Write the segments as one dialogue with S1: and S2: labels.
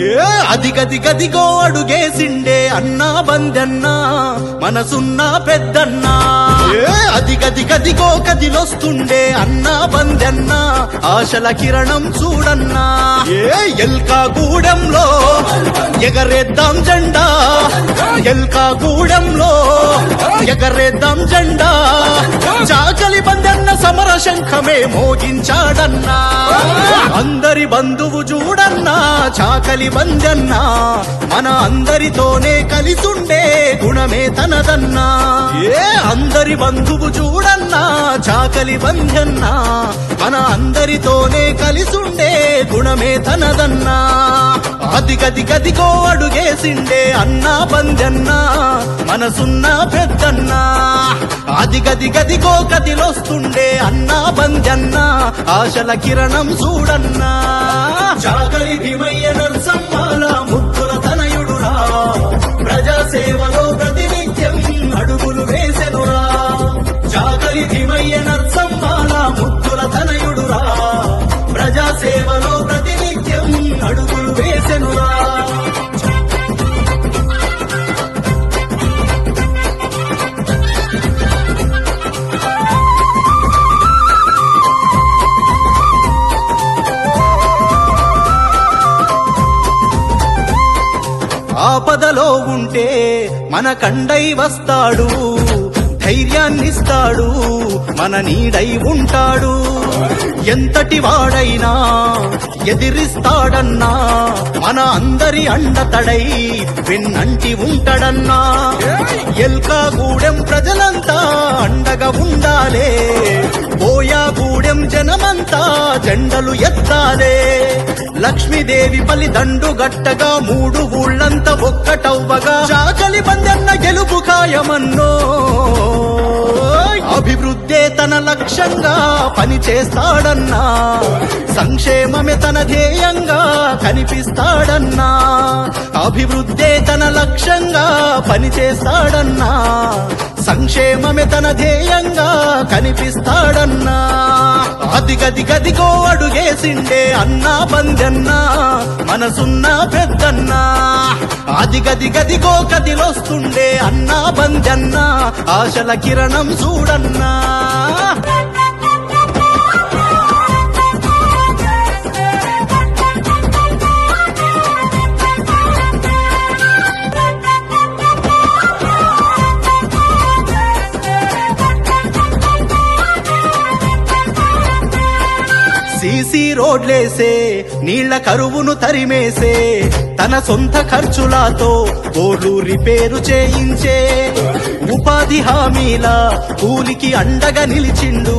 S1: ఏ అది గది గదిగో అడుగేసిండే అన్నా బందన్నా మనసున్నా పెద్దన్నా. ఏ అది గది గదిగో కదిలొస్తుండే అన్నా బందన్నా ఆశల కిరణం చూడన్నా. ఏ ఎల్కా గూడెంలో ఎగరేద్దాం జెండా. ఎల్కా గూడెంలో ఎగరేద్దాం జెండా. సమర శంఖమే మోగించాడన్నా. అందరి బంధువు చూడన్నా చాకలి బందన్నా మన అందరితోనే కలిసుండే గుణమే తనదన్నా. ఏ అందరి బంధువు చూడన్నా చాకలి బందన్నా మన అందరితోనే కలిసుండే గుణమే తనదన్నా. గది గది గదికో అడుగేసిండే అన్నా బందన్నా మనసున్న పెద్దన్నా. అది గది గదికో కదిలొస్తుండే అన్నా బందన్నా ఆశల కిరణం చూడన్నా. చాకలి భీమయ్య నరసమ్మాల ముద్దుల తనయుడురా. ప్రజా సేవలో ప్రతినిత్యం అడుగులు వేసెనురా. చాకలి భీమయ్య నరసమ్మాల ముద్దుల తనయుడురా. ప్రజా సేవలో ఆపదలో ఉంటే మన కండై వస్తాడు ధైర్యాన్నిస్తాడు మన నీడై ఉంటాడు. ఎంతటి వాడైనా ఎదిరిస్తాడన్నా మన అందరి అండతడై వెన్నంటి ఉంటాడన్నా. ఎల్కా గూడెం ప్రజలంతా అండగా ఉండాలే పోయా గూడెం జనమంతా జెండలు ఎత్తాలే. లక్ష్మీదేవి పలి దండు గట్టగా మూడు ఊళ్ళంతా ఒక్కటవ్వగా. చాకలి పందెన్న గెలుపు ఖాయమన్నో తన లక్ష్యంగా పని చేస్తాడన్నా సంక్షేమమే తన ధ్యేయంగా కనిపిస్తాడన్నా అభివృద్ధే తన లక్ష్యంగా పని చేస్తాడన్నా సంక్షేమమే తన ధ్యేయంగా కనిపిస్తాడన్నా. అది గది గదిగో అడుగేసిండే అన్నా బందన్నా మనసున్న పెద్దన్నా. అది గది గదిగో కదిలొస్తుండే అన్నా బందన్నా ఆశల కిరణం చూడన్నా. సీసీ రోడ్లేసే నీళ్ళ కరువును తరిమేసే తన సొంత ఖర్చులతో బోర్లు రిపేరు చేయించే. ఉపాధి హామీల కూలికి అండగా నిలిచిండు.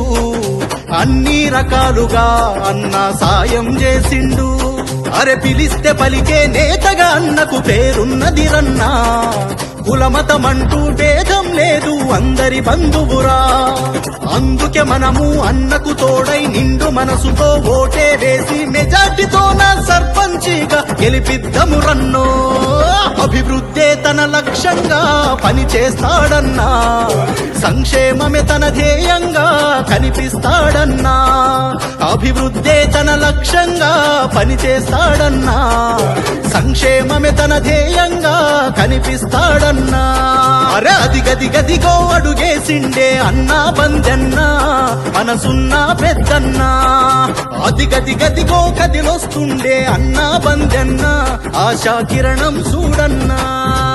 S1: అన్ని రకాలుగా అన్న సాయం చేసిండు. అరె పిలిస్తే పలికే నేతగా అన్నకు పేరున్నది రన్నా. కులమతమంటూ భేదం లేదు అందరి బంధువురా. అందుకే మనము అన్నకు తోడై నిండు మనసుతో ఓటే వేసి మెజార్టీతో నా సర్పంచిగా గెలిపిద్దము రన్నో. అభివృద్ధే తన లక్ష్యంగా పని చేస్తాడన్నా. సంక్షేమమే తన ధ్యేయంగా కనిపిస్తాడన్నా. అభివృద్ధే తన లక్ష్యంగా పని చేస్తాడన్నా. సంక్షేమమే తన ధ్యేయంగా కనిపిస్తాడన్నా. అరే అది గది గదిగో అడుగేసిండే అన్నా బందన్నా మనసున్న పెద్దన్నా. అది గది గదిగో కదిలొస్తుండే అన్నా బందన్నా. ఆశా కిరణం చూడన్నా.